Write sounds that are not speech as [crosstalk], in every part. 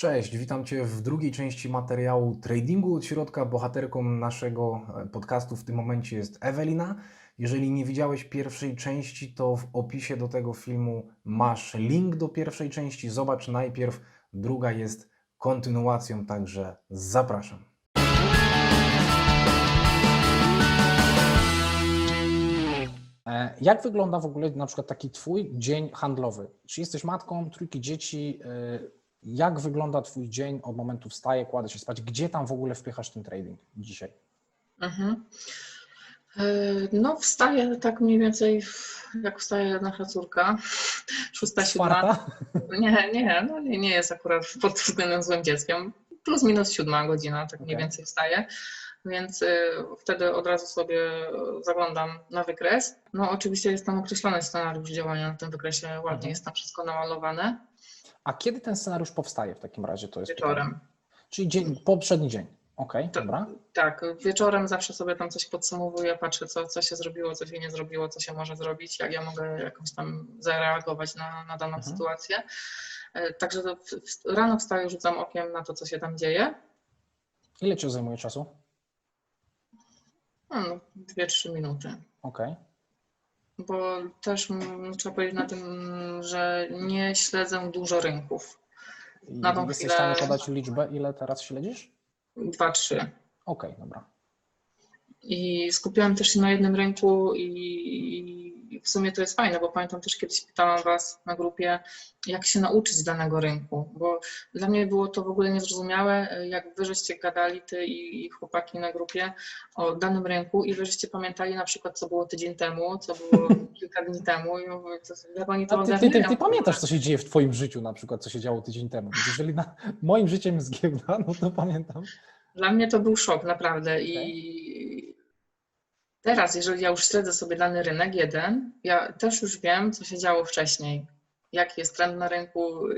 Cześć, witam Cię w drugiej części materiału Tradingu od środka. Bohaterką naszego e, podcastu w tym momencie jest Ewelina. Jeżeli nie widziałeś pierwszej części, to w opisie do tego filmu masz link do pierwszej części. Zobacz najpierw, druga jest kontynuacją, także zapraszam. E, Jak wygląda w ogóle na przykład taki Twój dzień handlowy? Czy jesteś matką, trójki dzieci? e, Jak wygląda Twój dzień od momentu wstaje, kładę się spać? Gdzie tam w ogóle wpychasz ten trading dzisiaj? Mhm. E, No, wstaję tak mniej więcej, jak wstaje nasza córka, [laughs] szósta, siódma. Nie, nie, no nie, nie jest akurat pod względem złym dzieckiem. Plus minus siódma godzina, tak mniej więcej wstaje. Więc y, wtedy od razu sobie zaglądam na wykres. No oczywiście jest tam określony scenariusz działania na tym wykresie, ładnie Mhm. jest tam wszystko namalowane. A kiedy ten scenariusz powstaje w takim razie? To jest pytanie. Wieczorem. Czyli dzień, poprzedni dzień. Okej, To- dobra. Tak, wieczorem zawsze sobie tam coś podsumowuję, patrzę, co, co się zrobiło, co się nie zrobiło, co się może zrobić, jak ja mogę jakoś tam zareagować na, na daną Mhm. sytuację. E, Także to w, rano wstaję, rzucam okiem na to, co się tam dzieje. Ile Ci zajmuje czasu? No, dwie, trzy minuty. Okej. Bo też trzeba powiedzieć na tym, że nie śledzę dużo rynków. Na tą Jesteś w chwilę- stanie podać liczbę, ile teraz śledzisz? Dwa, trzy. Okej, dobra. I skupiłam też się na jednym rynku i i w sumie to jest fajne, bo pamiętam też kiedyś pytałam Was na grupie, jak się nauczyć danego rynku, bo dla mnie było to w ogóle niezrozumiałe, jak Wy żeście gadali, Ty i chłopaki na grupie o danym rynku i Wy żeście pamiętali na przykład, co było tydzień temu, co było [laughs] kilka dni temu i mówię, to, jak oni to ty, ty, ty, ty pamiętasz, co się dzieje w Twoim życiu, na przykład, co się działo tydzień temu. Jeżeli na moim życiem jest giełda, no to pamiętam. Dla mnie to był szok, naprawdę. I teraz, jeżeli ja już śledzę sobie dany rynek jeden, ja też już wiem, co się działo wcześniej. Jaki jest trend na rynku,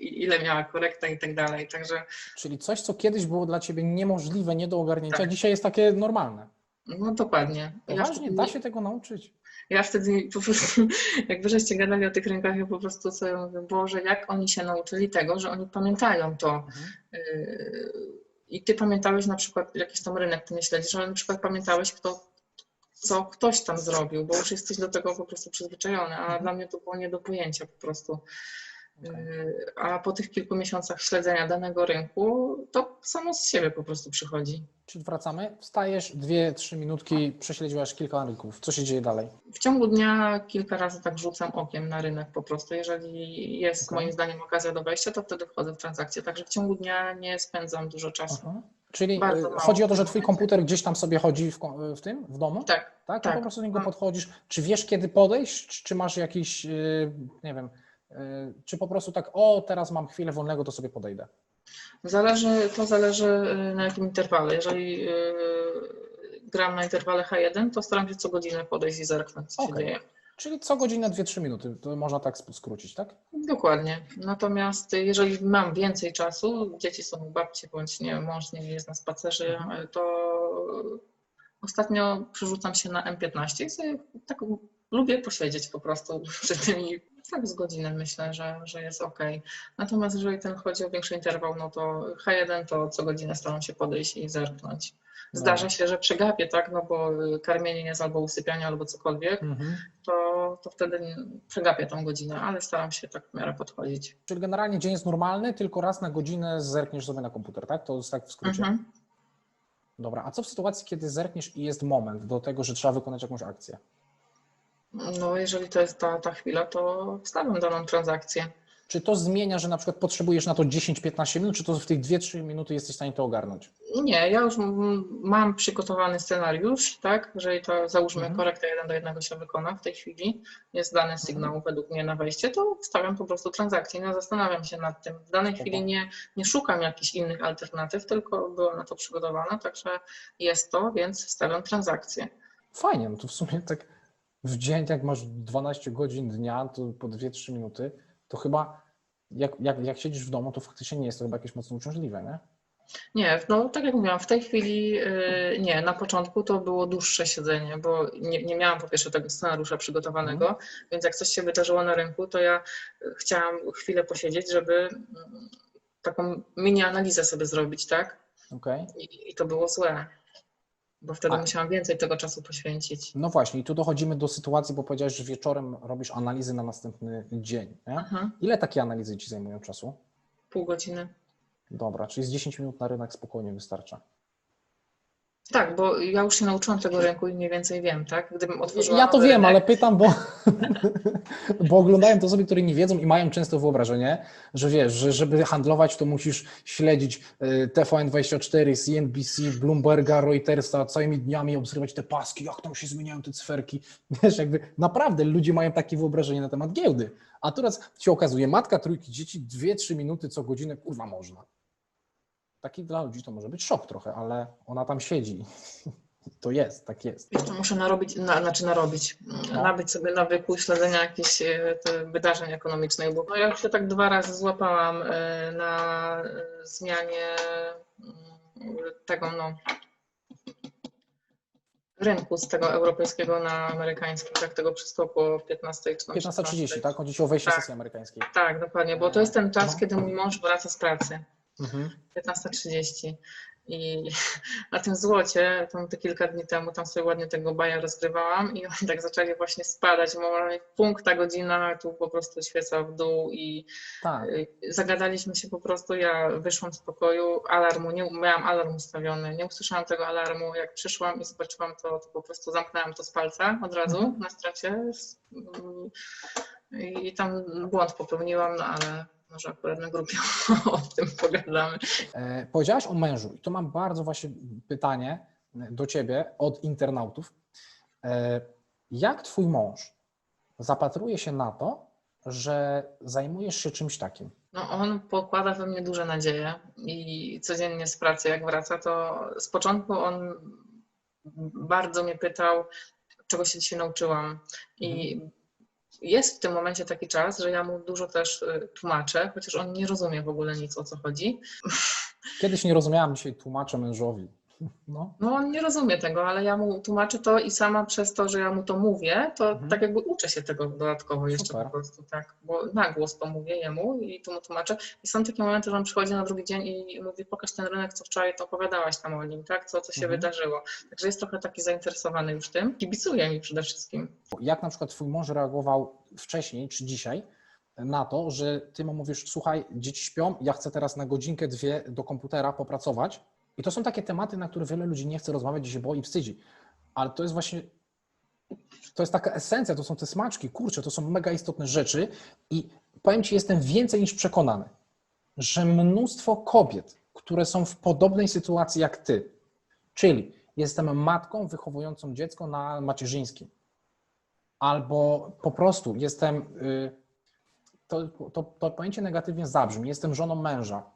ile miała korekta i tak dalej. Także Czyli coś, co kiedyś było dla ciebie niemożliwe, nie do ogarnięcia, Tak. dzisiaj jest takie normalne. no dokładnie. Ja Poważnie, wtedy, da się tego nauczyć. ja wtedy po prostu, [laughs] jak wy żeście gadali o tych rynkach, ja po prostu sobie mówię, Boże, jak oni się nauczyli tego, że oni pamiętają to. Mhm. Yy, I ty pamiętałeś na przykład jakiś tam rynek, ty śledzisz, ale na przykład pamiętałeś, kto, co ktoś tam zrobił, bo już jesteś do tego po prostu przyzwyczajony, a dla mnie to było nie do pojęcia po prostu. Okej. Yy, A po tych kilku miesiącach śledzenia danego rynku, to samo z siebie po prostu przychodzi. Czyli wracamy, wstajesz, dwie, trzy minutki, prześledziłaś kilka rynków. Co się dzieje dalej? W ciągu dnia kilka razy tak rzucam okiem na rynek po prostu. Jeżeli jest Okej. moim zdaniem okazja do wejścia, to wtedy wchodzę w transakcję. Także w ciągu dnia nie spędzam dużo czasu. Aha. Czyli y, chodzi o to, że twój komputer gdzieś tam sobie chodzi w, w tym, w domu? Tak, Tak, tak. Po prostu do niego Mam- podchodzisz. Czy wiesz, kiedy podejść, czy- czy masz jakiś, y, nie wiem, czy po prostu tak, o, teraz mam chwilę wolnego, to sobie podejdę. Zależy, to zależy y, na jakim interwale. Jeżeli y, gram na interwale H1, to staram się co godzinę podejść i zerknąć, co się Okej. dzieje. Czyli co godzinę 2-3 minuty, to można tak skrócić, tak? Dokładnie. Natomiast y, jeżeli mam więcej czasu, dzieci są u babci, bądź nie mąż nie jest na spacerze, Mhm. to ostatnio przerzucam się na M15 i sobie tak lubię posiedzieć po prostu [laughs] przy tym i tak z godzinę myślę, że, że jest ok. Natomiast jeżeli ten chodzi o większy interwał, no to H1 to co godzinę staram się podejść i zerknąć. Zdarza Dobra. się, że przegapię, tak, no bo y, karmienie jest albo usypianie, albo cokolwiek, Mhm. to, to wtedy przegapię tą godzinę, ale staram się tak w miarę podchodzić. Czyli generalnie dzień jest normalny, tylko raz na godzinę zerkniesz sobie na komputer, tak? To jest tak w skrócie. Mhm. Dobra, a co w sytuacji, kiedy zerkniesz i jest moment do tego, że trzeba wykonać jakąś akcję? No, jeżeli to jest ta, ta chwila, to wstawiam daną transakcję. Czy to zmienia, że na przykład potrzebujesz na to 10-15 minut, czy to w tych 2-3 minuty jesteś w stanie to ogarnąć? Nie, ja już mam przygotowany scenariusz, tak? Jeżeli to załóżmy Mhm. korekta 1 do 1 się wykona w tej chwili, jest dany sygnał według mnie na wejście, to wstawiam po prostu transakcję. Nie zastanawiam się nad tym. W danej Spoko. chwili nie, nie szukam jakichś innych alternatyw, tylko była na to przygotowana, także jest to, więc wstawiam transakcję. Fajnie, no to w sumie tak w dzień, jak masz 12 godzin dnia, to po 2-3 minuty, to chyba jak, jak, jak siedzisz w domu, to faktycznie nie jest to chyba jakieś mocno uciążliwe, nie? Nie, no tak jak mówiłam, w tej chwili yy, nie, na początku to było dłuższe siedzenie, bo nie, nie miałam po pierwsze tego scenariusza przygotowanego, więc jak coś się wydarzyło na rynku, to ja y, chciałam chwilę posiedzieć, żeby mm, tak taką mini analizę sobie zrobić, tak? Okej. I, i to było złe, bo wtedy A- musiałam więcej tego czasu poświęcić. No właśnie, i tu dochodzimy do sytuacji, bo powiedziałeś, że wieczorem robisz analizy na następny dzień. Ile takie analizy ci zajmują czasu? pół godziny. Dobra, czyli z 10 minut na rynek spokojnie wystarcza. Tak, bo ja już się nauczyłam tego rynku i mniej więcej wiem, tak? Gdybym otworzyła Ja to wiem, rynek, ale pytam, bo, [laughs] bo oglądają to osoby, które nie wiedzą i mają często wyobrażenie, że wiesz, że żeby handlować, to musisz śledzić y, TVN24, CNBC, Bloomberga, Reutersa, całymi dniami obserwować te paski, jak tam się zmieniają te cferki. [laughs] Wiesz, jakby naprawdę ludzie mają takie wyobrażenie na temat giełdy. A teraz się okazuje, matka trójki dzieci, 2-3 minuty co godzinę, kurwa, można. Taki dla ludzi to może być szok trochę, ale ona tam siedzi. [laughs] To jest, tak jest. Jeszcze muszę narobić, na, znaczy narobić, No. nabyć sobie nawyku śledzenia jakichś e, wydarzeń ekonomicznych, bo no, ja się tak dwa razy złapałam e, na e, zmianie mm, tego, no, rynku z tego europejskiego na amerykański, tak, tego przystopu o 15 czy tam 15.30, tak? Chodzi ci o wejście Tak. sesji amerykańskiej. Tak, dokładnie, bo to jest ten czas, No. kiedy mój mąż wraca z pracy. Mhm. 15.30 i [laughs] na tym złocie, tam te kilka dni temu, tam sobie ładnie tego baja rozgrywałam i oni tak zaczęli właśnie spadać, momentalnie punkt ta godzina, tu po prostu świeca w dół i Tak. y, zagadaliśmy się po prostu, ja wyszłam z pokoju, alarmu, nie, miałam alarm ustawiony, nie usłyszałam tego alarmu, jak przyszłam i zobaczyłam to, to po prostu zamknęłam to z palca od razu Mhm. na stracie i tam błąd popełniłam, no ale może akurat na grupie [laughs] o tym pogadamy. E, powiedziałaś o mężu i to mam bardzo właśnie pytanie do ciebie od internautów. E, jak twój mąż zapatruje się na to, że zajmujesz się czymś takim? No, on pokłada we mnie duże nadzieje i codziennie z pracy, jak wraca, to z początku on bardzo mnie pytał, czego się dzisiaj nauczyłam. I jest w tym momencie taki czas, że ja mu dużo też y, tłumaczę, chociaż on nie rozumie w ogóle nic o co chodzi. Kiedyś nie rozumiałam, dzisiaj tłumaczę mężowi. No, No, on nie rozumie tego, ale ja mu tłumaczę to i sama przez to, że ja mu to mówię, to Mhm. tak jakby uczę się tego dodatkowo jeszcze Super. po prostu, tak, bo na głos to mówię jemu i to mu tłumaczę. I są takie momenty, że on przychodzi na drugi dzień i mówi, pokaż ten rynek, co wczoraj to opowiadałaś tam o nim, tak, co, co się Mhm. wydarzyło. Także jest trochę taki zainteresowany już tym, kibicuje mi przede wszystkim. jak na przykład twój mąż reagował wcześniej czy dzisiaj na to, że ty mu mówisz, słuchaj, dzieci śpią, ja chcę teraz na godzinkę, dwie do komputera popracować. I to są takie tematy, na które wiele ludzi nie chce rozmawiać i się boi, wstydzi. Ale to jest właśnie, to jest taka esencja, to są te smaczki, kurczę, to są mega istotne rzeczy i powiem Ci, jestem więcej niż przekonany, że mnóstwo kobiet, które są w podobnej sytuacji jak Ty, czyli jestem matką wychowującą dziecko na macierzyńskim, albo po prostu jestem, y, to, to, to pojęcie negatywnie zabrzmi, jestem żoną męża.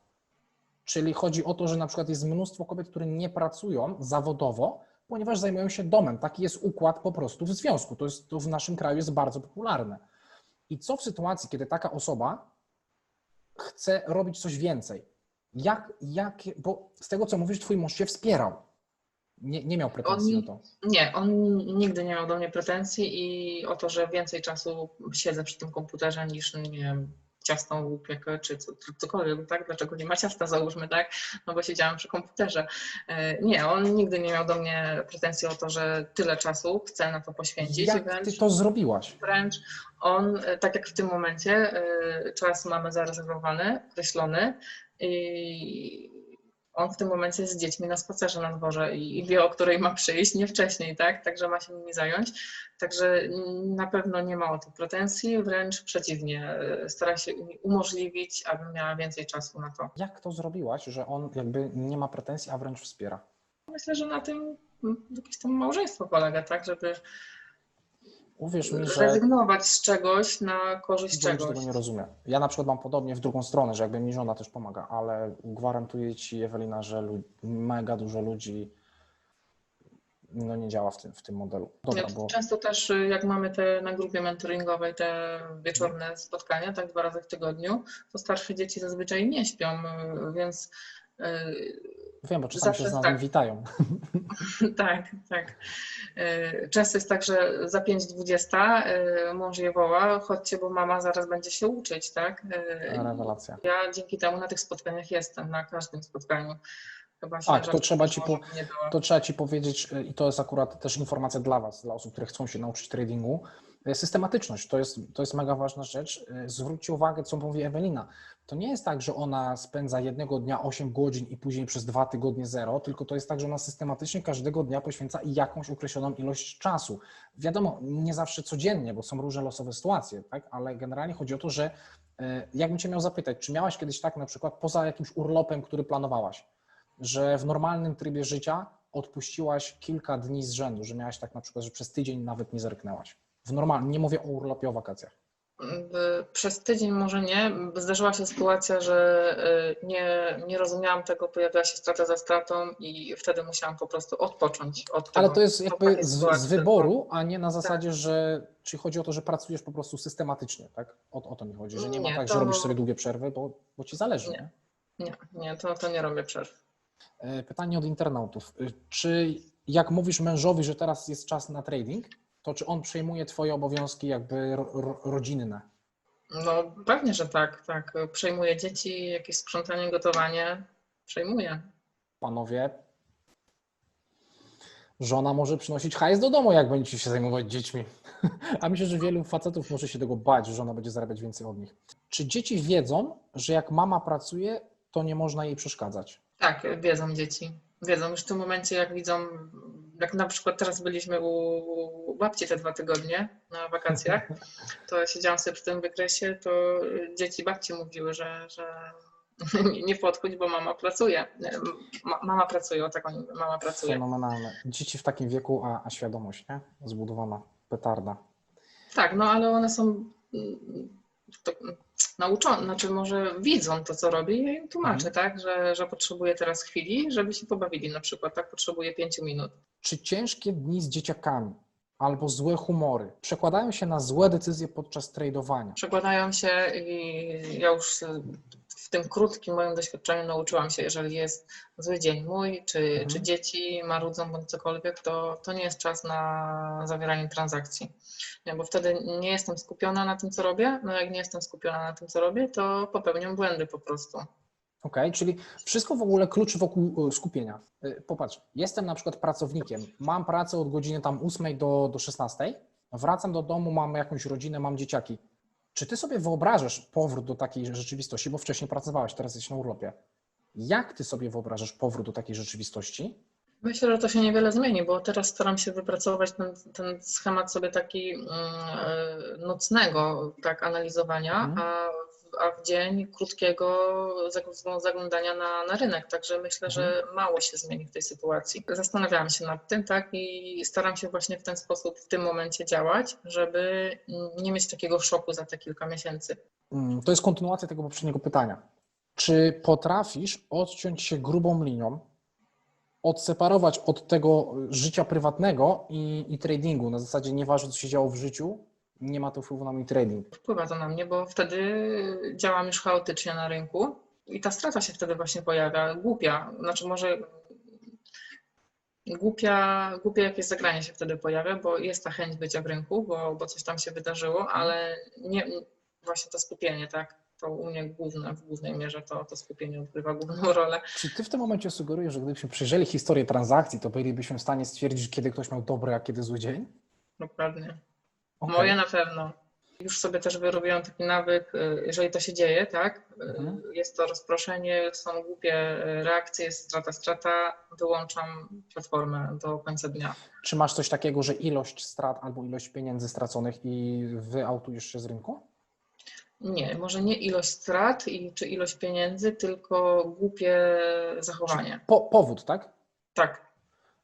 Czyli chodzi o to, że na przykład jest mnóstwo kobiet, które nie pracują zawodowo, ponieważ zajmują się domem. Taki jest układ po prostu w związku. To, jest, to w naszym kraju jest bardzo popularne. I co w sytuacji, kiedy taka osoba chce robić coś więcej? Jak, jak, bo z tego, co mówisz, twój mąż cię wspierał. Nie, nie miał pretensji On- o to. Nie, on nigdy nie miał do mnie pretensji i o to, że więcej czasu siedzę przy tym komputerze niż, nie wiem, ciasto upiekę czy co, cokolwiek, tak? Dlaczego nie ma ciasta, załóżmy, tak? No bo siedziałam przy komputerze. E, Nie, on nigdy nie miał do mnie pretensji o to, że tyle czasu chcę na to poświęcić. Jak wręcz, ty to zrobiłaś? wręcz on, e, tak jak w tym momencie, e, czas mamy zarezerwowany, określony i on w tym momencie jest z dziećmi na spacerze na dworze i i wie, o której ma przyjść, nie wcześniej, tak? Także ma się nimi zająć. Także na pewno nie ma o to pretensji, wręcz przeciwnie, e, stara się umożliwić, abym miała więcej czasu na to. Jak to zrobiłaś, że on jakby nie ma pretensji, a wręcz wspiera? Myślę, że na tym jakieś tam małżeństwo polega, tak? Żeby Uwierz mi, że rezygnować z czegoś na korzyść czegoś. tego nie rozumie. Ja na przykład mam podobnie w drugą stronę, że jakby mi żona też pomaga, ale gwarantuję Ci, Ewelina, że mega dużo ludzi no nie działa w tym, w tym modelu. Dobra, bo Często też, y, jak mamy te na grupie mentoringowej te wieczorne spotkania, tak dwa razy w tygodniu, to starsze dzieci zazwyczaj nie śpią, y, więc y, Wiem, bo czasami Zawsze się z nami tak. witają. [laughs] Tak, tak. E, Często jest tak, że za 5.20 e, mąż je woła, chodźcie, bo mama zaraz będzie się uczyć, tak? E, Rewelacja. Ja dzięki temu na tych spotkaniach jestem, na każdym spotkaniu. Tak, to trzeba ci po-. To trzeba Ci powiedzieć, i to jest akurat też informacja dla Was, dla osób, które chcą się nauczyć tradingu. Y, Systematyczność to jest, to jest mega ważna rzecz. Y, Zwróćcie uwagę, co mówi Ewelina. To nie jest tak, że ona spędza jednego dnia 8 godzin i później przez dwa tygodnie zero, tylko to jest tak, że ona systematycznie każdego dnia poświęca jakąś określoną ilość czasu. Wiadomo, nie zawsze codziennie, bo są różne losowe sytuacje, tak? ale generalnie chodzi o to, że y, jakbym Cię miał zapytać, czy miałaś kiedyś tak na przykład poza jakimś urlopem, który planowałaś, że w normalnym trybie życia odpuściłaś kilka dni z rzędu, że miałaś tak na przykład, że przez tydzień nawet nie zerknęłaś. W normalnym, nie mówię o urlopie, o wakacjach. Przez tydzień może nie. Zdarzyła się sytuacja, że y, nie, nie rozumiałam tego, pojawiła się strata za stratą i wtedy musiałam po prostu odpocząć od tego. Ale to jest jakby z, z wyboru, a nie na zasadzie, że czy chodzi o to, że pracujesz po prostu systematycznie, tak? O, o to mi chodzi, że nie ma Nie, tak, że to- robisz sobie długie przerwy, bo, bo ci zależy. Nie. Nie. Nie, nie, to, to nie robię przerw. E, Pytanie od internautów. E, Czy jak mówisz mężowi, że teraz jest czas na trading, to czy on przejmuje twoje obowiązki jakby ro, ro, rodzinne? No pewnie, że tak, tak. Przejmuję dzieci, jakieś sprzątanie, gotowanie. Przejmuję. panowie, żona może przynosić hajs do domu, jak będziecie się zajmować dziećmi. [laughs] A myślę, że wielu facetów może się tego bać, że żona będzie zarabiać więcej od nich. Czy dzieci wiedzą, że jak mama pracuje, to nie można jej przeszkadzać? Tak, wiedzą dzieci. Wiedzą już w tym momencie, jak widzą, jak na przykład teraz byliśmy u babci te dwa tygodnie na wakacjach, [laughs] to siedziałam sobie przy tym wykresie, to dzieci babci mówiły, że, że [laughs] nie podchodź, bo mama pracuje. Ma, mama pracuje, o tak oni mama pracuje. Fenomenalne. Dzieci w takim wieku, a, a świadomość, nie? Zbudowana petarda. Tak, no ale one są mm, to, nauczone, znaczy może widzą to, co robi i ja im tłumaczę, Mhm. tak, że, że potrzebuje teraz chwili, żeby się pobawili na przykład, tak, potrzebuje pięciu minut. Czy ciężkie dni z dzieciakami albo złe humory przekładają się na złe decyzje podczas tradowania? Przekładają się i ja już w tym krótkim moim doświadczeniu nauczyłam się, jeżeli jest zły dzień mój, czy, Mhm. czy dzieci marudzą bądź cokolwiek, to, to nie jest czas na zawieranie transakcji. Nie, bo wtedy nie jestem skupiona na tym, co robię. No jak nie jestem skupiona na tym, co robię, to popełniam błędy po prostu. Ok, czyli wszystko w ogóle kluczy wokół e, skupienia. E, Popatrz, jestem na przykład pracownikiem, mam pracę od godziny tam 8 do, do 16, wracam do domu, mam jakąś rodzinę, mam dzieciaki. Czy ty sobie wyobrażasz powrót do takiej rzeczywistości, bo wcześniej pracowałeś, teraz jesteś na urlopie. Jak ty sobie wyobrażasz powrót do takiej rzeczywistości? Myślę, że to się niewiele zmieni, bo teraz staram się wypracować ten, ten schemat sobie taki e, nocnego tak, analizowania, Mhm. a, a w dzień krótkiego zag- zaglądania na, na rynek. Także myślę, że mało się zmieni w tej sytuacji. Zastanawiałam się nad tym, tak, i staram się właśnie w ten sposób w tym momencie działać, żeby nie mieć takiego szoku za te kilka miesięcy. Mm, To jest kontynuacja tego poprzedniego pytania. Czy potrafisz odciąć się grubą linią, odseparować od tego życia prywatnego i, i tradingu? Na zasadzie nieważne, co się działo w życiu, nie ma to wpływu na mój trading. Wpływa to na mnie, bo wtedy działam już chaotycznie na rynku i ta strata się wtedy właśnie pojawia. Głupia, znaczy może głupia, głupie jakieś zagranie się wtedy pojawia, bo jest ta chęć bycia w rynku, bo, bo coś tam się wydarzyło, ale nie, właśnie to skupienie, tak? To u mnie główne, w głównej mierze to, to skupienie odgrywa główną [laughs] rolę. Czy ty w tym momencie sugerujesz, że gdybyśmy przejrzeli historię transakcji, to bylibyśmy w stanie stwierdzić, kiedy ktoś miał dobry, a kiedy zły dzień? Dokładnie. Okej. Moje na pewno. Już sobie też wyrobiłam taki nawyk, y, jeżeli to się dzieje, tak? y, Mhm. Jest to rozproszenie, są głupie y, reakcje, jest strata, strata, wyłączam platformę do końca dnia. Czy masz coś takiego, że ilość strat albo ilość pieniędzy straconych i wyautujesz się z rynku? Nie, może nie ilość strat i, czy ilość pieniędzy, tylko głupie zachowanie. Po, powód, tak? Tak,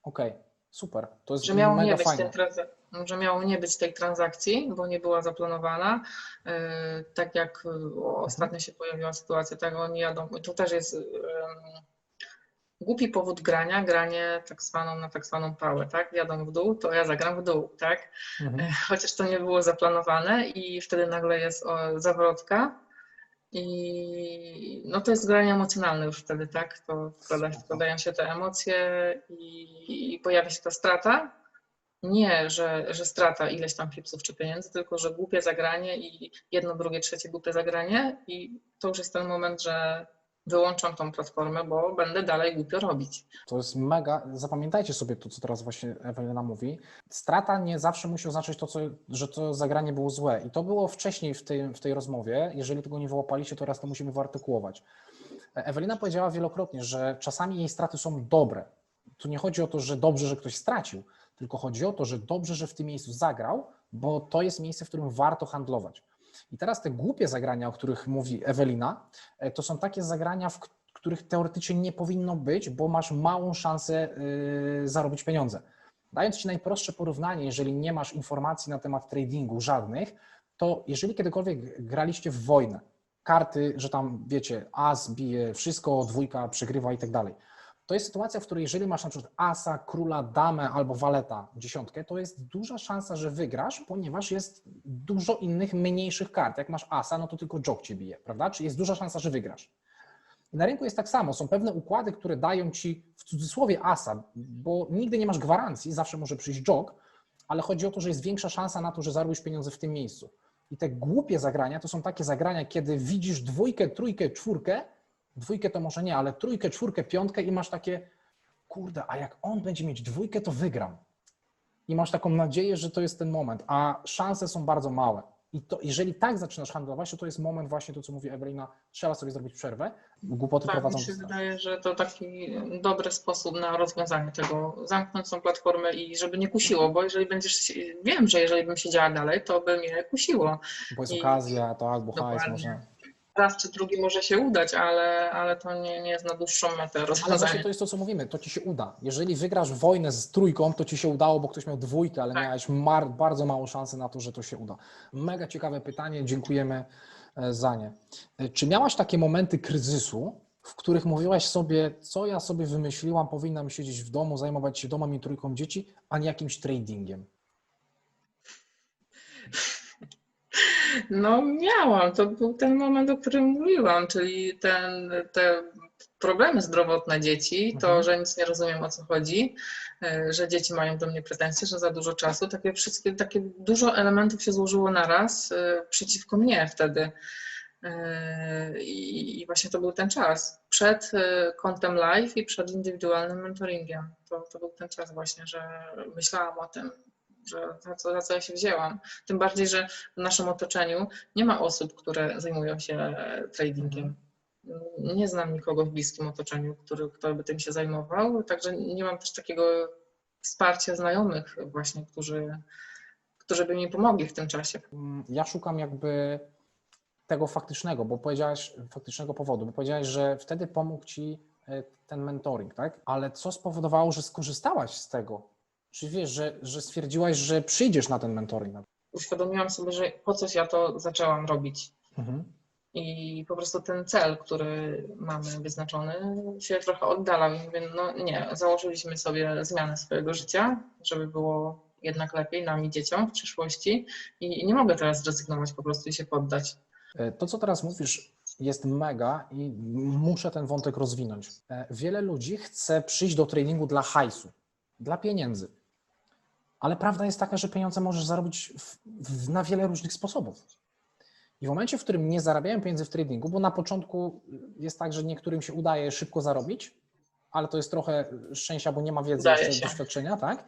Okej, super. To jest że miało, nie mega być fajne. transa- że miało nie być tej transakcji, bo nie była zaplanowana. y, Tak jak Mhm. ostatnio się pojawiła sytuacja, tak oni jadą. To też jest ym, głupi powód grania, granie tak zwaną na tak zwaną pałę, tak? Jadą w dół, to ja zagram w dół, tak? Mhm. chociaż to nie było zaplanowane i wtedy nagle jest zawrotka I no to jest granie emocjonalne już wtedy, tak? To wkłada- wkładają się te emocje i, i pojawia się ta strata. Nie, że, że strata ileś tam chipsów czy pieniędzy, tylko że głupie zagranie i jedno, drugie, trzecie głupie zagranie i to już jest ten moment, że wyłączam tą platformę, bo będę dalej głupio robić. To jest mega. Zapamiętajcie sobie to, co teraz właśnie Ewelina mówi. Strata nie zawsze musi oznaczać to, co, że to zagranie było złe. I to było wcześniej w tej, w tej rozmowie. Jeżeli tego nie wyłapaliście, to raz to musimy wyartykułować. Ewelina powiedziała wielokrotnie, że czasami jej straty są dobre. Tu nie chodzi o to, że dobrze, że ktoś stracił, tylko chodzi o to, że dobrze, że w tym miejscu zagrał, bo to jest miejsce, w którym warto handlować. I teraz te głupie zagrania, o których mówi Ewelina, e, to są takie zagrania, w których teoretycznie nie powinno być, bo masz małą szansę yy, zarobić pieniądze. Dając Ci najprostsze porównanie, jeżeli nie masz informacji na temat tradingu żadnych, to jeżeli kiedykolwiek graliście w wojnę, karty, że tam wiecie, as bije wszystko, dwójka przegrywa i tak dalej. To jest sytuacja, w której jeżeli masz na przykład asa, króla, damę albo waleta, dziesiątkę, to jest duża szansa, że wygrasz, ponieważ jest dużo innych mniejszych kart. Jak masz asa, no to tylko dżok cię bije, prawda? Czyli jest duża szansa, że wygrasz. Na rynku jest tak samo. Są pewne układy, które dają ci w cudzysłowie asa, bo nigdy nie masz gwarancji, zawsze może przyjść dżok, ale chodzi o to, że jest większa szansa na to, że zarobisz pieniądze w tym miejscu. I te głupie zagrania to są takie zagrania, kiedy widzisz dwójkę, trójkę, czwórkę, dwójkę to może nie, ale trójkę, czwórkę, piątkę i masz takie, kurde, a jak on będzie mieć dwójkę, to wygram. I masz taką nadzieję, że to jest ten moment, a szanse są bardzo małe. I to, jeżeli tak zaczynasz handlować, to to jest moment właśnie to, co mówi Ewelina, trzeba sobie zrobić przerwę. Głupoty Tak, prowadzą mi się wydaje, że to taki dobry sposób na rozwiązanie tego, zamknąć tą platformę i żeby nie kusiło, bo jeżeli będziesz, wiem, że jeżeli bym siedziała dalej, to by mnie kusiło. Bo jest I- okazja, tak, bo hajs może. Raz czy drugi może się udać, ale, ale to nie, nie jest na dłuższą metę Ale rozwiązanie. właśnie to jest to, co mówimy, to ci się uda. Jeżeli wygrasz wojnę z trójką, to ci się udało, bo ktoś miał dwójkę, ale Tak. miałeś bardzo małą szansę na to, że to się uda. Mega ciekawe pytanie, dziękujemy e, za nie. E, Czy miałaś takie momenty kryzysu, w których mówiłaś sobie, co ja sobie wymyśliłam, powinnam siedzieć w domu, zajmować się domem i trójką dzieci, a nie jakimś tradingiem? [laughs] No miałam, to był ten moment, o którym mówiłam, czyli ten, te problemy zdrowotne dzieci, to, Mhm. że nic nie rozumiem o co chodzi, e, że dzieci mają do mnie pretensje, że za dużo czasu, takie wszystkie, takie dużo elementów się złożyło naraz e, przeciwko mnie wtedy. E, I, właśnie to był ten czas. Przed kątem live i przed indywidualnym mentoringiem. To, to był ten czas właśnie, że myślałam o tym, że za co, za co ja się wzięłam. Tym bardziej, że w naszym otoczeniu nie ma osób, które zajmują się tradingiem. Nie znam nikogo w bliskim otoczeniu, który, kto by tym się zajmował, także nie mam też takiego wsparcia znajomych właśnie, którzy, którzy by mi pomogli w tym czasie. Mm, Ja szukam jakby tego faktycznego, bo powiedziałaś, faktycznego powodu, bo powiedziałaś, że wtedy pomógł ci e, ten mentoring, tak? Ale co spowodowało, że skorzystałaś z tego? Czy wiesz, że, że stwierdziłaś, że przyjdziesz na ten mentoring? Uświadomiłam sobie, że po coś ja to zaczęłam robić. Mhm. I po prostu ten cel, który mamy wyznaczony, się trochę oddalał. I mówię, no nie, założyliśmy sobie zmianę swojego życia, żeby było jednak lepiej nam i dzieciom w przyszłości. I nie mogę teraz zrezygnować po prostu i się poddać. E, To, co teraz mówisz, jest mega i muszę ten wątek rozwinąć. E, Wiele ludzi chce przyjść do tradingu dla hajsu, dla pieniędzy. Ale prawda jest taka, że pieniądze możesz zarobić w, w, na wiele różnych sposobów. I w momencie, w którym nie zarabiają pieniędzy w tradingu, bo na początku jest tak, że niektórym się udaje szybko zarobić, ale to jest trochę szczęścia, bo nie ma wiedzy, Udaje jeszcze się. doświadczenia, tak?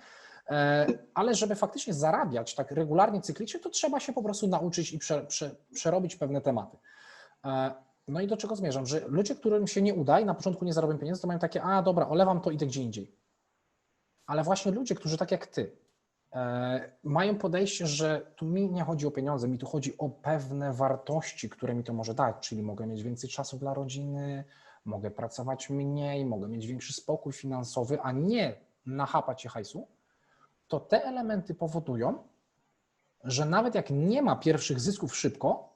E, Ale żeby faktycznie zarabiać tak regularnie, cyklicznie, to trzeba się po prostu nauczyć i prze, prze, przerobić pewne tematy. E, No i do czego zmierzam? Że ludzie, którym się nie uda i na początku nie zarobią pieniędzy, to mają takie, a dobra, olewam to, idę gdzie indziej. Ale właśnie ludzie, którzy tak jak ty, e, mają podejście, że tu mi nie chodzi o pieniądze, mi tu chodzi o pewne wartości, które mi to może dać, czyli mogę mieć więcej czasu dla rodziny, mogę pracować mniej, mogę mieć większy spokój finansowy, a nie nachapać się hajsu, to te elementy powodują, że nawet jak nie ma pierwszych zysków szybko,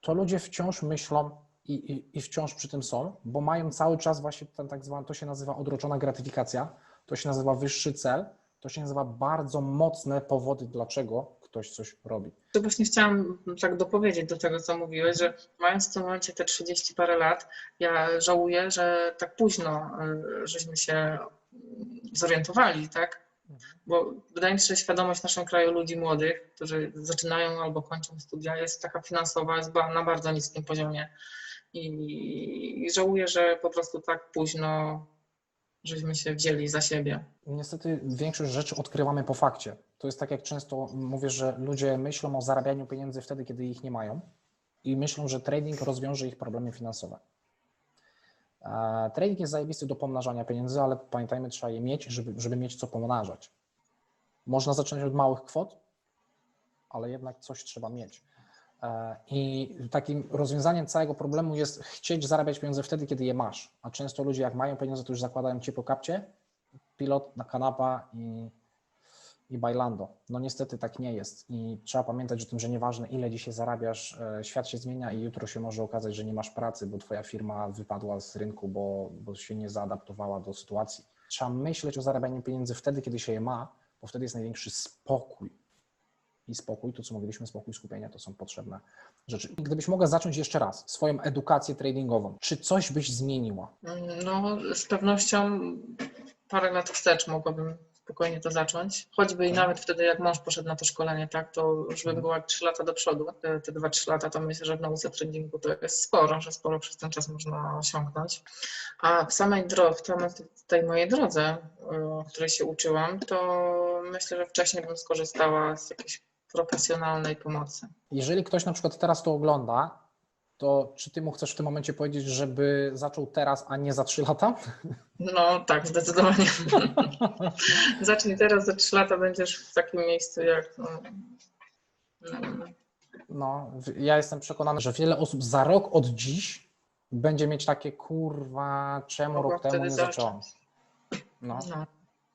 to ludzie wciąż myślą i, i, i wciąż przy tym są, bo mają cały czas właśnie ten tak zwany, to się nazywa odroczona gratyfikacja, to się nazywa wyższy cel, to się nazywa bardzo mocne powody, dlaczego ktoś coś robi. To właśnie chciałam tak dopowiedzieć do tego, co mówiłeś, że mając w tym momencie te 30 parę lat, ja żałuję, że tak późno y, żeśmy się zorientowali, tak? Bo wydaje mi się, że świadomość w naszym kraju ludzi młodych, którzy zaczynają albo kończą studia, jest taka finansowa, jest na bardzo niskim poziomie. I żałuję, że po prostu tak późno żeśmy się wzięli za siebie. Niestety większość rzeczy odkrywamy po fakcie. To jest tak, jak często mówię, że ludzie myślą o zarabianiu pieniędzy wtedy, kiedy ich nie mają i myślą, że trading rozwiąże ich problemy finansowe. Trading jest zajebisty do pomnażania pieniędzy, ale pamiętajmy, trzeba je mieć, żeby, żeby mieć co pomnażać. Można zacząć od małych kwot, ale jednak coś trzeba mieć. E, I takim rozwiązaniem całego problemu jest chcieć zarabiać pieniądze wtedy, kiedy je masz. A często ludzie, jak mają pieniądze, to już zakładają ciepło kapcie, pilot na kanapa i, i bailando. No niestety tak nie jest i trzeba pamiętać o tym, że nieważne ile dzisiaj zarabiasz, e, świat się zmienia i jutro się może okazać, że nie masz pracy, bo twoja firma wypadła z rynku, bo, bo się nie zaadaptowała do sytuacji. Trzeba myśleć o zarabianiu pieniędzy wtedy, kiedy się je ma, bo wtedy jest największy spokój. I spokój, to co mówiliśmy, spokój, skupienia, to są potrzebne rzeczy. I gdybyś mogła zacząć jeszcze raz swoją edukację tradingową, czy coś byś zmieniła? No, z pewnością parę lat wstecz mogłabym spokojnie to zacząć. Choćby i nawet wtedy, jak mąż poszedł na to szkolenie, tak, to już bym Mhm. była 3 lata do przodu. Te, te 2-3 lata to myślę, że w nauce tradingu to jest sporo, że sporo przez ten czas można osiągnąć. A w samej drodze, w tej mojej drodze, y, której się uczyłam, to myślę, że wcześniej bym skorzystała z jakiejś profesjonalnej pomocy. Jeżeli ktoś na przykład teraz to ogląda, to czy ty mu chcesz w tym momencie powiedzieć, żeby zaczął teraz, a nie za 3 lata? No tak, zdecydowanie. [laughs] Zacznij teraz, za 3 lata będziesz w takim miejscu jak. No, no, No, ja jestem przekonany, że wiele osób za rok od dziś będzie mieć takie kurwa, czemu rok temu nie zacząłem? No. No.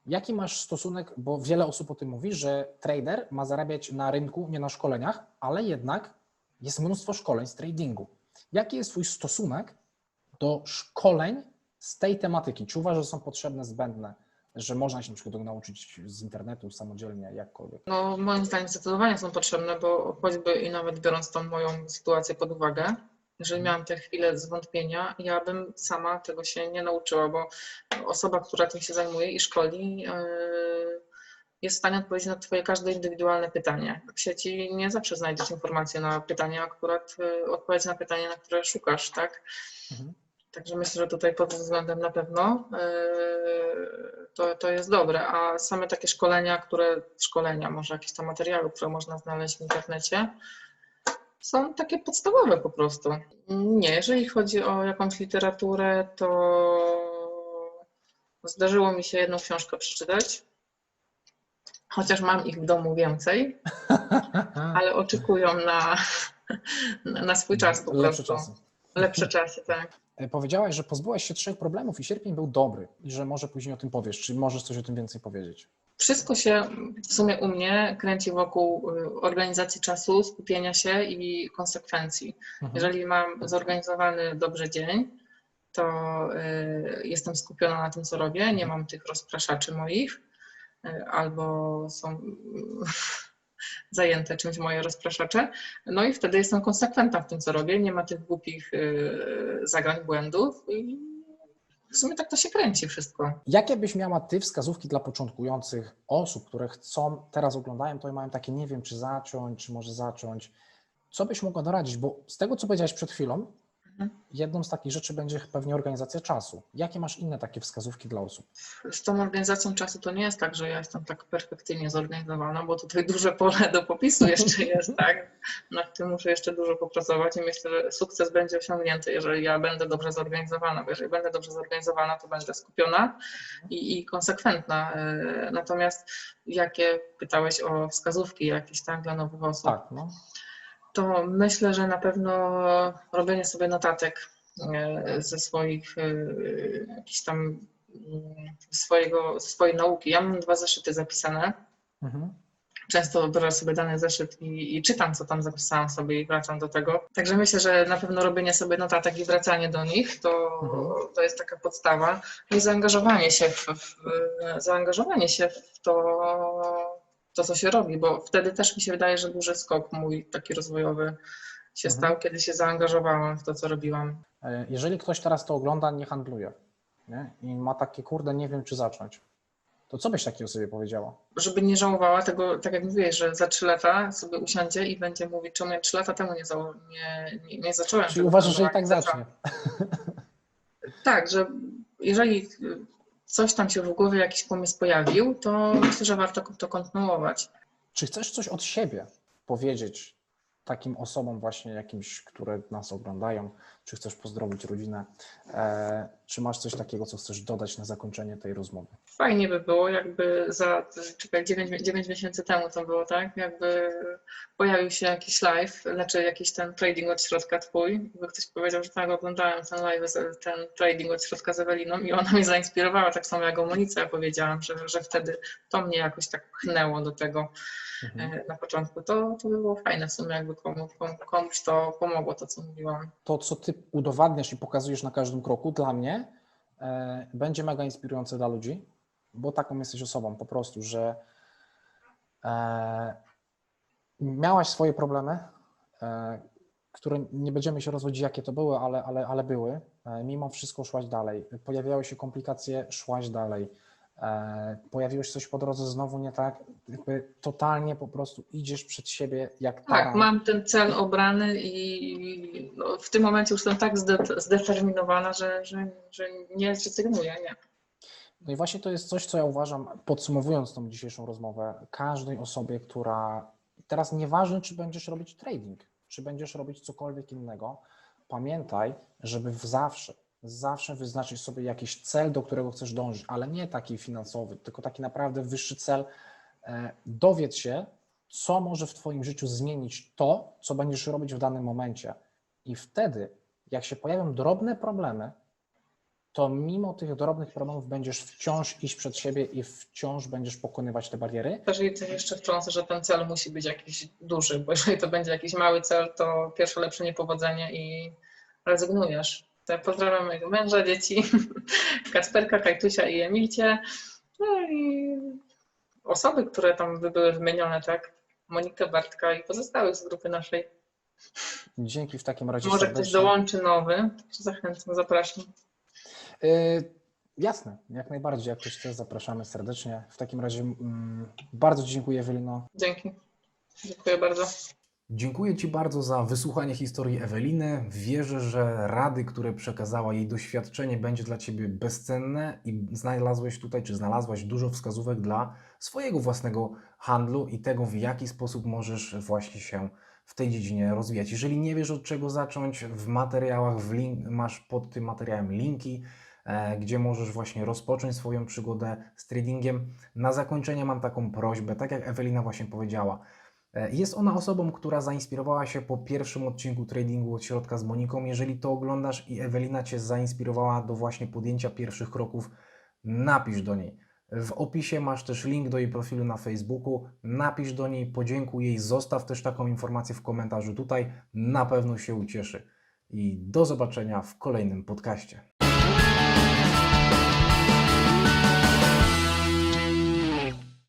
Jaki masz stosunek, bo wiele osób o tym mówi, że trader ma zarabiać na rynku, nie na szkoleniach, ale jednak jest mnóstwo szkoleń z tradingu. Jaki jest Twój stosunek do szkoleń z tej tematyki? Czy uważasz, że są potrzebne, zbędne, że można się na przykład tego nauczyć z internetu samodzielnie, jakkolwiek? no, moim zdaniem zdecydowanie są potrzebne, bo choćby i nawet biorąc tą moją sytuację pod uwagę, jeżeli miałam te chwile zwątpienia, ja bym sama tego się nie nauczyła, bo osoba, która tym się zajmuje i szkoli, yy, jest w stanie odpowiedzieć na Twoje każde indywidualne pytanie. W sieci nie zawsze znajdziesz informację na pytanie, akurat yy, odpowiedź na pytanie, na które szukasz, tak? Mhm. Także myślę, że tutaj pod tym względem na pewno yy, to, to jest dobre. A same takie szkolenia, które, szkolenia, może jakieś tam materiały, które można znaleźć w internecie, są takie podstawowe po prostu. Nie, jeżeli chodzi o jakąś literaturę, to zdarzyło mi się jedną książkę przeczytać. Chociaż mam ich w domu więcej, [laughs] ale oczekują na, na swój czas po Lepsze prostu. czasy. Lepsze czasy, tak. E, Powiedziałaś, że pozbyłaś się trzech problemów i sierpień był dobry i że może później o tym powiesz. Czy możesz coś o tym więcej powiedzieć? Wszystko się w sumie u mnie kręci wokół y, organizacji czasu, skupienia się i konsekwencji. Mhm. Jeżeli mam zorganizowany dobrze dzień, to y, jestem skupiona na tym, co robię, nie mam tych rozpraszaczy moich, y, albo są zajęte czymś moje rozpraszacze. No i wtedy jestem konsekwentna w tym, co robię, nie ma tych głupich y, zagrań, błędów i w sumie tak to się kręci wszystko. Jakie byś miała ty wskazówki dla początkujących osób, które chcą, teraz oglądają to i mają takie, nie wiem, czy zacząć, czy może zacząć. Co byś mogła doradzić? Bo z tego, co powiedziałaś przed chwilą. Jedną z takich rzeczy będzie pewnie organizacja czasu. Jakie masz inne takie wskazówki dla osób? z tą organizacją czasu to nie jest tak, że ja jestem tak perfekcyjnie zorganizowana, bo tutaj duże pole do popisu jeszcze jest, tak? Nad tym muszę jeszcze dużo popracować i myślę, że sukces będzie osiągnięty, jeżeli ja będę dobrze zorganizowana, bo jeżeli będę dobrze zorganizowana, to będę skupiona i, i konsekwentna. E, Natomiast jakie pytałeś o wskazówki jakieś, tak, dla nowych osób? Tak, no. To myślę, że na pewno robienie sobie notatek e, ze swoich e, jakichś tam mm, swojego, swojej nauki. Ja mam dwa zeszyty zapisane. Mhm. Często biorę sobie dany zeszyt i, i czytam, co tam zapisałam sobie i wracam do tego. Także myślę, że na pewno robienie sobie notatek i wracanie do nich to, Mhm. to jest taka podstawa. I zaangażowanie się w, w, zaangażowanie się w to, to, co się robi, bo wtedy też mi się wydaje, że duży skok mój taki rozwojowy się Mhm. stał, kiedy się zaangażowałam w to, co robiłam. E, Jeżeli ktoś teraz to ogląda, nie handluje nie? i ma takie, kurde, nie wiem, czy zacząć, to co byś takiej osobie powiedziała? Żeby nie żałowała tego, tak jak mówiłeś, że za trzy lata sobie usiądzie i będzie mówić, czemu ja trzy lata temu nie, zało- nie, nie, nie zacząłem. Czyli uważasz, że i tak zacznie. Tak, że jeżeli coś tam się w głowie, jakiś pomysł pojawił, to myślę, że warto to kontynuować. Czy chcesz coś od siebie powiedzieć takim osobom właśnie jakimś, które nas oglądają? Czy chcesz pozdrowić rodzinę? E, czy masz coś takiego, co chcesz dodać na zakończenie tej rozmowy? Fajnie by było, jakby za, czekaj, 9, 9 miesięcy temu to było, tak? Jakby pojawił się jakiś live, znaczy jakiś ten trading od środka twój, by ktoś powiedział, że tak, oglądałem ten live, ten trading od środka z Eweliną i ona mnie zainspirowała, tak samo jak o Monice, ja powiedziałam, że, że wtedy to mnie jakoś tak pchnęło do tego Mhm. e, na początku. To, to by było fajne w sumie, jakby komu, komu, komuś to pomogło, to co mówiłam. To, co ty udowadniasz i pokazujesz na każdym kroku, dla mnie e, będzie mega inspirujące dla ludzi, bo taką jesteś osobą po prostu, że e, miałaś swoje problemy, e, które nie będziemy się rozwodzić, jakie to były, ale, ale, ale były. E, mimo wszystko szłaś dalej. Pojawiały się komplikacje, szłaś dalej. E, pojawiło się coś po drodze znowu nie tak. Jakby totalnie po prostu idziesz przed siebie jak Tak, taran. mam ten cel obrany i no, w tym momencie już jestem tak zde- zdeterminowana, że, że, że nie zrezygnuję, nie. No i właśnie to jest coś, co ja uważam, podsumowując tą dzisiejszą rozmowę, każdej osobie, która teraz nieważne, czy będziesz robić trading, czy będziesz robić cokolwiek innego, pamiętaj, żeby w zawsze, zawsze wyznaczyć sobie jakiś cel, do którego chcesz dążyć, ale nie taki finansowy, tylko taki naprawdę wyższy cel. E, Dowiedz się, co może w Twoim życiu zmienić to, co będziesz robić w danym momencie. I wtedy, jak się pojawią drobne problemy, to mimo tych drobnych problemów będziesz wciąż iść przed siebie i wciąż będziesz pokonywać te bariery. Też jeszcze wtrącę, że ten cel musi być jakiś duży, bo jeżeli to będzie jakiś mały cel, to pierwsze lepsze niepowodzenie i rezygnujesz. Ja pozdrawiam mojego męża, dzieci, [laughs] Kacperka, Kajtusia i Emilcie, no i osoby, które tam by były wymienione, tak? Monikę, Bartka i pozostałych z grupy naszej. Dzięki w takim razie Może ktoś serdecznie. dołączy nowy, zachęcam, zapraszam. Y, jasne, jak najbardziej. Jak ktoś chce, zapraszamy serdecznie. W takim razie mm, bardzo dziękuję, Ewelino. Dzięki. Dziękuję bardzo. Dziękuję Ci bardzo za wysłuchanie historii Eweliny. Wierzę, że rady, które przekazała jej doświadczenie, będzie dla Ciebie bezcenne i znalazłeś tutaj, czy znalazłaś dużo wskazówek dla swojego własnego handlu i tego, w jaki sposób możesz właśnie się w tej dziedzinie rozwijać. Jeżeli nie wiesz od czego zacząć, w materiałach w link, masz pod tym materiałem linki, e, gdzie możesz właśnie rozpocząć swoją przygodę z tradingiem. Na zakończenie mam taką prośbę, tak jak Ewelina właśnie powiedziała. E, Jest ona osobą, która zainspirowała się po pierwszym odcinku tradingu od środka z Moniką. Jeżeli to oglądasz i Ewelina Cię zainspirowała do właśnie podjęcia pierwszych kroków, napisz do niej. W opisie masz też link do jej profilu na Facebooku. Napisz do niej, podziękuj jej, zostaw też taką informację w komentarzu tutaj. Na pewno się ucieszy. I do zobaczenia w kolejnym podcaście.